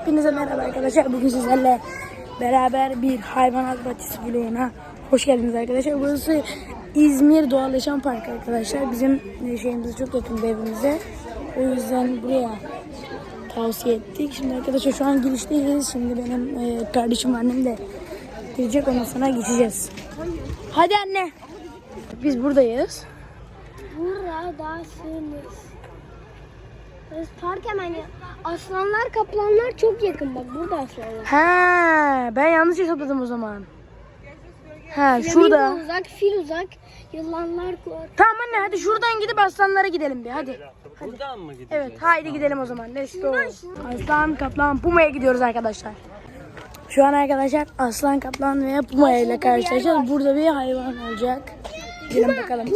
Hepinize merhaba arkadaşlar. Bugün sizlerle beraber bir hayvanat bahçesi vloguna hoş geldiniz arkadaşlar. Burası İzmir Doğal Yaşam Parkı arkadaşlar. Bizim şeyimize çok yakın evimize. O yüzden buraya tavsiye ettik. Şimdi arkadaşlar şu an girişteyiz. Şimdi benim e, kardeşim annem de girecek. Ondan sonra geçeceğiz. Hadi anne. Biz buradayız. Buradasınız. Burası park hemen ya. Aslanlar, kaplanlar çok yakın bak. Burada aslanlar. Ha, ben yanlış hesapladım o zaman. Ha, şurada. Flamingo uzak, fil uzak, yılanlar var. Tamam anne hadi şuradan gidip aslanlara gidelim bir hadi. Buradan mı gidiyorsun? Evet haydi gidelim o zaman. Let's go. Aslan, kaplan, puma'ya gidiyoruz arkadaşlar. Şu an arkadaşlar aslan, kaplan ve puma ile karşılaşacağız. Burada bir hayvan olacak. Gelin bakalım.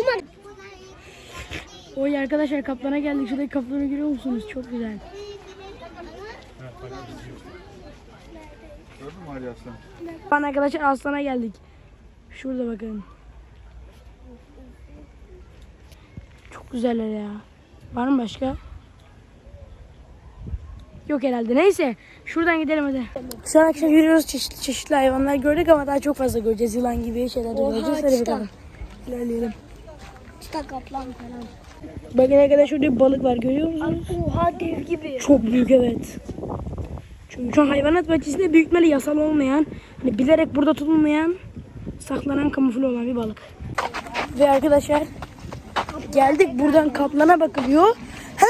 Oy arkadaşlar kaplana geldik. Şuradaki kaplanı görüyor musunuz? Çok güzel. Gördün mü Ali Aslan? An arkadaşlar aslana geldik. Şurada bakın. Çok güzeller ya. Var mı başka? Yok herhalde. Neyse. Şuradan gidelim hadi. Şu an akşam yürüyoruz. Çeşitli çeşitli hayvanlar gördük ama daha çok fazla göreceğiz. Yılan gibi şeyler de Oha, göreceğiz. Hadi bakalım. İlerleyelim. İşte kaplan falan. Bakın arkadaşlar şurada bir balık var. Görüyor musunuz? Oha dev gibi. Çok büyük evet. Çünkü şu an hayvanat bahçesinde büyük ihtimalle yasal olmayan, hani bilerek burada tutulmayan, saklanan kamufle olan bir balık. Ve arkadaşlar geldik buradan kaplana bakılıyor. He,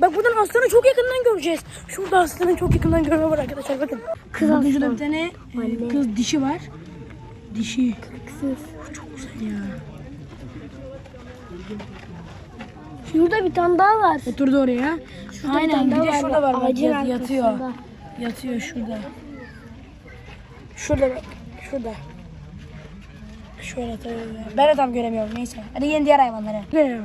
bak buradan aslanı çok yakından göreceğiz. Şurada aslanı çok yakından görme var arkadaşlar bakın. Kız aslan. Şurada bir tane e, kız dişi var. Dişi. Kısız. Çok güzel ya. Şurada bir tane daha var. Oturdu oraya. bir Aynen tane bir daha de var şurada var. Bak, yat- yatıyor. arkasında. Yatıyor şurada. Şurada bak. Şurada. Şöyle tabii. Ben de tam göremiyorum. Neyse. Hadi yeni diğer hayvanlara. Ne?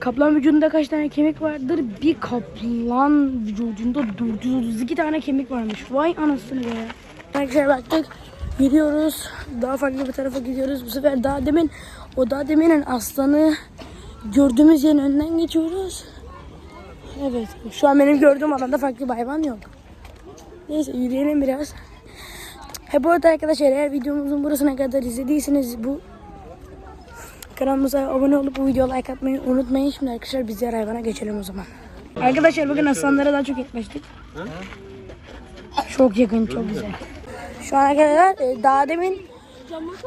Kaplan vücudunda kaç tane kemik vardır? Bir kaplan vücudunda 432 tane kemik varmış. Vay anasını be. Arkadaşlar baktık. Gidiyoruz. Daha farklı bir tarafa gidiyoruz. Bu sefer daha demin o daha deminin aslanı gördüğümüz yerin önünden geçiyoruz. Evet. Şu an benim gördüğüm alanda farklı bir hayvan yok. Neyse yürüyelim biraz. He bu arada arkadaşlar eğer videomuzun burasına kadar izlediyseniz bu kanalımıza abone olup bu videoya like atmayı unutmayın. Şimdi arkadaşlar biz diğer hayvana geçelim o zaman. Arkadaşlar bakın aslanlara daha çok yaklaştık. Çok yakın çok güzel. Şu an arkadaşlar e, daha demin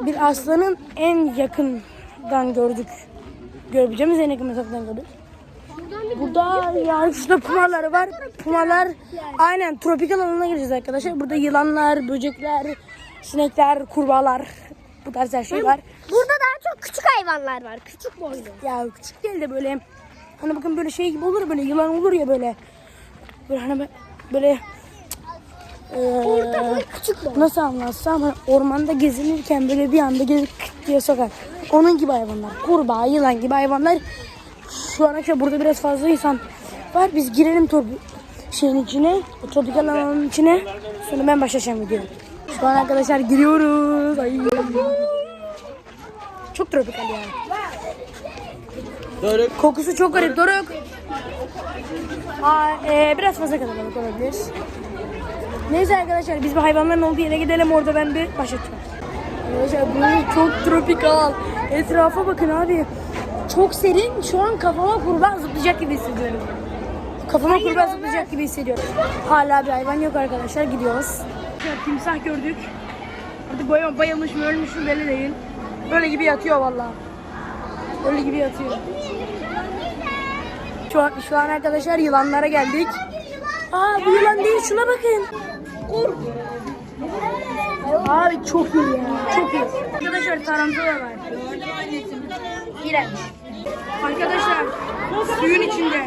bir aslanın en yakından gördük. Görebileceğimiz en yakın mesafeden gördük. Burada yani şurada pumaları var. Pumalar aynen tropikal alanına gireceğiz arkadaşlar. Burada yılanlar, böcekler, sinekler, kurbağalar bu tarz her şey var. Burada daha çok küçük hayvanlar var. Küçük boylu. Ya küçük değil de böyle hani bakın böyle şey gibi olur ya böyle yılan olur ya böyle. Böyle hani böyle bu küçük boylu. nasıl anlatsam hani ormanda gezinirken böyle bir anda gelip kıt diye sokar. Onun gibi hayvanlar. Kurbağa, yılan gibi hayvanlar. Şu an akşam burada biraz fazla insan var. Biz girelim top şeyin içine, tropikal alanın içine. Sonra ben başlayacağım video. Şu an arkadaşlar giriyoruz. Ay. Çok tropikal yani. Doruk. Kokusu çok garip. Doruk. Aa, e, biraz fazla kalabalık olabilir. Neyse arkadaşlar biz bir hayvanların olduğu yere gidelim orada ben bir başlatacağım. Arkadaşlar bu çok tropikal. Etrafa bakın abi. Çok serin. Şu an kafama kurbağa zıplayacak gibi hissediyorum. Kafama kurbağa zıplayacak gibi hissediyorum. Hala bir hayvan yok arkadaşlar. Gidiyoruz. Timsah gördük. Artık bayılmış, bayılmış mı ölmüş mü belli değil. Böyle gibi yatıyor vallahi. Öyle gibi yatıyor. Şu an, şu an arkadaşlar yılanlara geldik. Aa bu yılan değil şuna bakın. Abi çok iyi ya. Çok iyi. Arkadaşlar tarantula var. İğrenç. Arkadaşlar suyun içinde.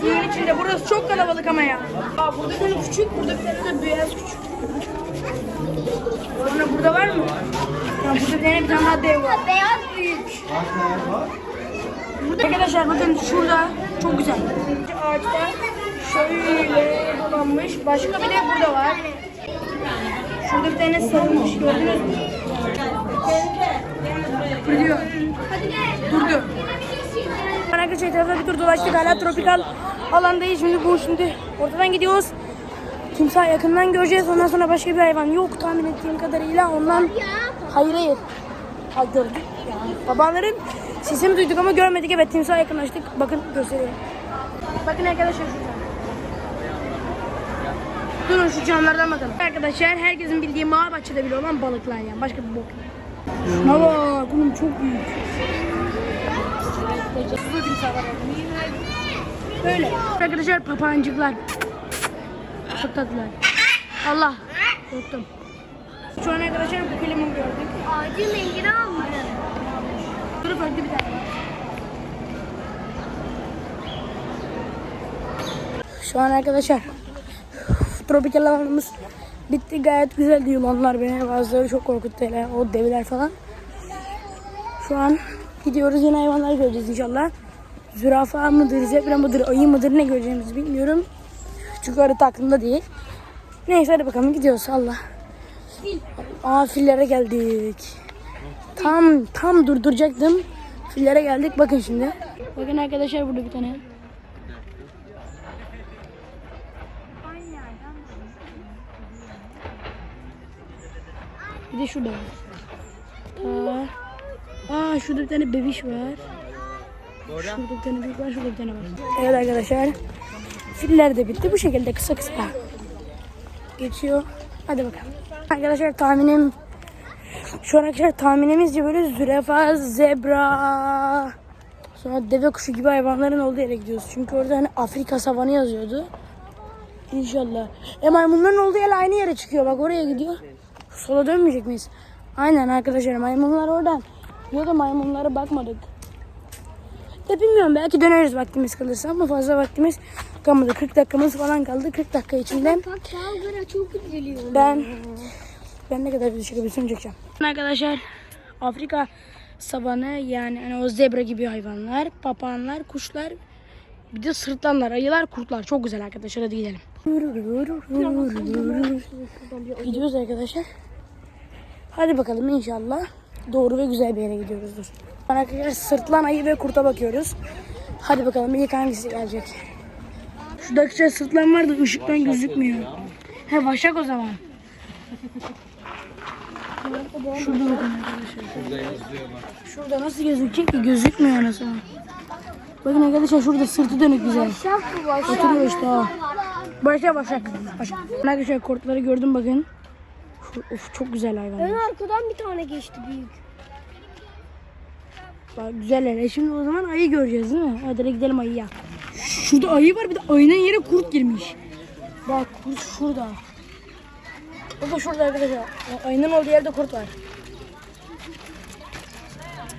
Suyun içinde. Burası çok kalabalık ama ya. Aa, burada bir tane küçük, burada bir tane de beyaz küçük. Sonra burada var mı? Ha, burada bir tane bir tane daha dev var. Beyaz büyük. Burada arkadaşlar bakın şurada çok güzel. Ağaçta şöyle dolanmış. Başka bir de burada var. Şurada bir tane sarılmış gördünüz mü? Duruyor. Durdu. Arkadaşlar etrafa bir tur dolaştık. Hala tropikal alandayız. Şimdi bu şimdi ortadan gidiyoruz. timsah yakından göreceğiz. Ondan sonra başka bir hayvan yok tahmin ettiğim kadarıyla. Ondan hayır hayır. Ha gördük. Babaların sesini duyduk ama görmedik. Evet timsah yakınlaştık. Bakın gösteriyorum. Bakın arkadaşlar şurada. Durun şu camlardan bakalım. Arkadaşlar herkesin bildiği mağara bahçede bile olan balıklar yani. Başka bir bok. Şuna bak. Bunun çok büyük. Böyle. Arkadaşlar papağancıklar. Çok tatlılar. Allah. Korktum. Şu an arkadaşlar bu kelimeyi gördük. Ağacın rengini almış. Dur farklı bir tane. Şu an arkadaşlar tropikal alanımız bitti gayet güzeldi yılanlar beni bazıları çok korkuttu hele o deviler falan. Şu an gidiyoruz yeni hayvanlar göreceğiz inşallah. Zürafa mıdır, zebra mıdır, ayı mıdır ne göreceğimizi bilmiyorum. Çünkü harita aklımda değil. Neyse hadi bakalım gidiyoruz Allah. Aa fillere geldik. Tam tam durduracaktım. Fillere geldik. Bakın şimdi. Bakın arkadaşlar burada bir tane. Bir de şurada var. Aa, aa şurada bir tane bebiş var. Şurada bir tane büyük var, şurada bir tane var. Evet arkadaşlar. Filler de bitti. Bu şekilde kısa kısa geçiyor. Hadi bakalım. Arkadaşlar tahminim şu an arkadaşlar tahminimizce böyle zürafa, zebra, sonra deve kuşu gibi hayvanların olduğu yere gidiyoruz. Çünkü orada hani Afrika savanı yazıyordu. İnşallah. E maymunların olduğu yer aynı yere çıkıyor. Bak oraya gidiyor. Sola dönmeyecek miyiz? Aynen arkadaşlar maymunlar oradan. Ya da maymunlara bakmadık. Ya bilmiyorum belki döneriz vaktimiz kalırsa ama fazla vaktimiz kalmadı. 40 dakikamız falan kaldı. 40 dakika içinde ben ben ne kadar video çekebilirsem çekeceğim. Arkadaşlar Afrika savanı yani hani o zebra gibi hayvanlar, papağanlar, kuşlar, bir de sırtlanlar, ayılar, kurtlar. Çok güzel arkadaşlar hadi gidelim. Gidiyoruz arkadaşlar. Hadi bakalım inşallah doğru ve güzel bir yere gidiyoruzdur. Arkadaşlar sırtlan ayı ve kurta bakıyoruz. Hadi bakalım ilk hangisi gelecek. Şurada arkadaşlar sırtlan var da ışıktan gözükmüyor. He başak o zaman. Şurada bakın arkadaşlar. Şurada nasıl gözükecek ki? Gözükmüyor nasıl? Bakın arkadaşlar şurada sırtı dönük güzel. Şak bu başak. Oturuyor işte ha. Başak başak. Başak. Arkadaşlar kurtları gördüm bakın. Of çok güzel hayvanlar. Ön arkadan bir tane geçti büyük. Bak güzeller. E şimdi o zaman ayı göreceğiz değil mi? Hadi gidelim ayıya. Şurada ayı var bir de ayının yere kurt girmiş. Bak kurt şurada. O da şurada arkadaşlar. Ayının olduğu yerde kurt var.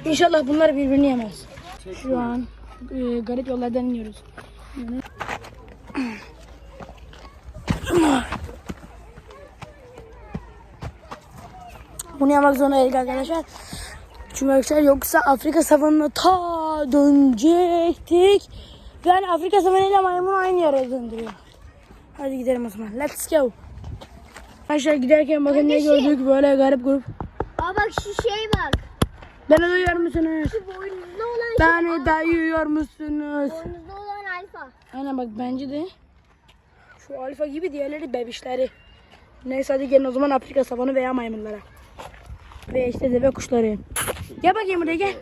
İnşallah bunlar birbirini yemez. Şu an e, garip yollardan iniyoruz. Yani- Bunu yapmak zorundaydık arkadaşlar. Çünkü arkadaşlar yoksa Afrika savanına ta dönecektik. Yani Afrika savanıyla maymun aynı yere döndürüyor. Hadi gidelim o zaman. Let's go. Arkadaşlar giderken bakın ne gördük böyle garip grup. Aa bak şu şey bak. Beni duyuyor musunuz? Şu boynuzlu olan şey. Beni duyuyor musunuz? Olan alfa. Aynen bak bence de şu alfa gibi diğerleri bebişleri. Neyse hadi gelin o zaman Afrika savanı veya maymunlara. Ve işte deve kuşları. Gel bakayım buraya gel.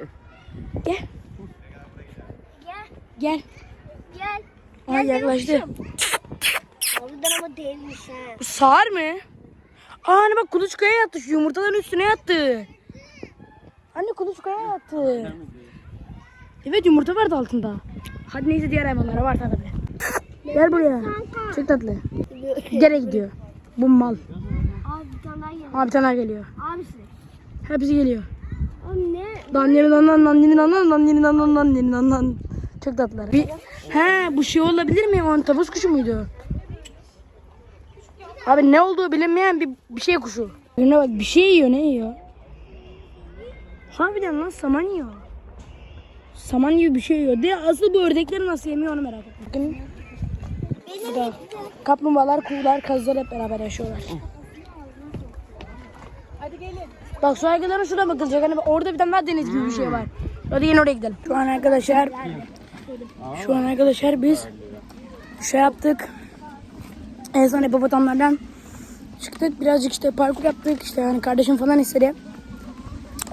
Gel. Gel Gel. gel. Aa, yaklaştı. Harbiden ama değilmiş ha. Bu sağır mı? Aa hani bak kuluçkaya yattı şu yumurtaların üstüne yattı. Anne kuluçkaya yattı. Evet yumurta vardı altında. Hadi neyse diğer hayvanlara var tabii. Gel buraya. Çok tatlı. Gene gidiyor. Bu mal. Abi bir tane daha geliyor. Abi bir tane daha geliyor. Abisi. Hepsi geliyor. Abi ne? Dandini dandan dandini dandan dandini dandan dandini dandan. Çok tatlılar. Bir, he bu şey olabilir mi? O tavus kuşu muydu? Abi ne olduğu bilinmeyen bir, bir şey kuşu. Önüne bak bir şey yiyor ne yiyor? Harbiden lan saman yiyor. Saman gibi bir şey yiyor. De asıl bu ördekleri nasıl yemiyor onu merak ettim. Bakın. Burada kaplumbağalar, kuğular, kazlar hep beraber yaşıyorlar. Bak su aygırlarına şurada bakılacak. Hani orada bir tane daha deniz gibi bir şey var. Hadi yine oraya gidelim. Şu an arkadaşlar şu an arkadaşlar biz şey yaptık. En son hipopotamlardan çıktık. Birazcık işte parkur yaptık. İşte yani kardeşim falan istedi.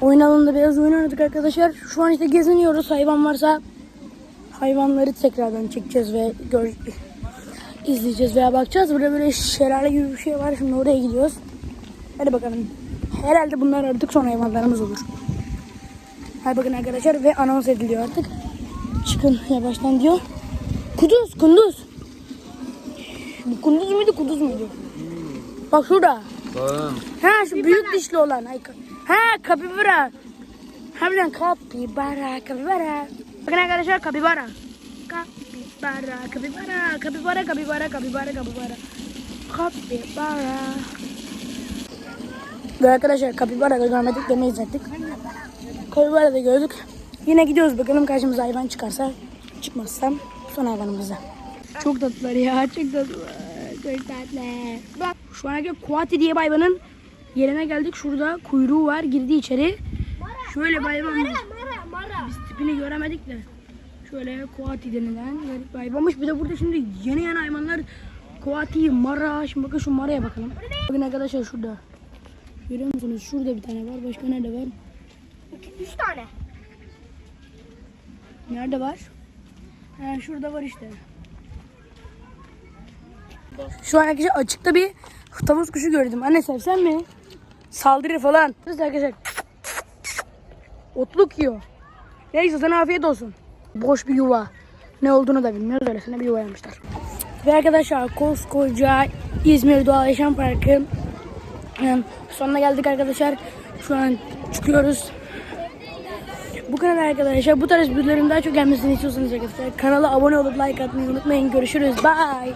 Oyun alanında biraz oyun oynadık arkadaşlar. Şu an işte geziniyoruz. Hayvan varsa hayvanları tekrardan çekeceğiz ve gör izleyeceğiz veya bakacağız. Burada böyle şelale gibi bir şey var. Şimdi oraya gidiyoruz. Hadi bakalım. Herhalde bunlar artık son hayvanlarımız olur. Hadi bakın arkadaşlar ve anons ediliyor artık. Çıkın yavaştan diyor. Kuduz, kunduz. Bu kunduz muydu, kuduz muydu? Bak şurada. Tamam. Ha şu büyük dişli olan. Ay, ha kapibara. Harbiden kapibara, kapibara. Bakın arkadaşlar kapibara. Kapibara, kapibara, kapibara, kapibara, kapibara, kapibara. Kapibara. Ve arkadaşlar kapibara da görmedik demeyiz ettik. Kapibara da gördük. Yine gidiyoruz bakalım karşımıza hayvan çıkarsa çıkmazsa son hayvanımıza. Çok tatlılar ya çok tatlılar. Çok tatlı. Şu an Kuati diye bir hayvanın yerine geldik. Şurada kuyruğu var girdi içeri. Şöyle bir hayvan var. Biz tipini göremedik de. Şöyle Kuati denilen garip bir hayvanmış. Bir de burada şimdi yeni yeni hayvanlar Kuati, Mara. Şimdi bakın şu Mara'ya bakalım. Bakın arkadaşlar şurada. Görüyor musunuz? Şurada bir tane var. Başka nerede var? Üç tane. Nerede var? Ha, şurada var işte. Şu an arkadaşlar açıkta bir tavus kuşu gördüm. Anne sevsen mi? Saldırır falan. Siz arkadaşlar otluk yiyor. Neyse sana afiyet olsun. Boş bir yuva. Ne olduğunu da bilmiyoruz. Öylesine bir yuva yapmışlar. Ve arkadaşlar koskoca İzmir Doğal Yaşam Parkı sonuna geldik arkadaşlar. Şu an çıkıyoruz. Bu kadar arkadaşlar. Bu tarz videoların daha çok gelmesini istiyorsanız arkadaşlar kanala abone olup like atmayı unutmayın. Görüşürüz. Bye.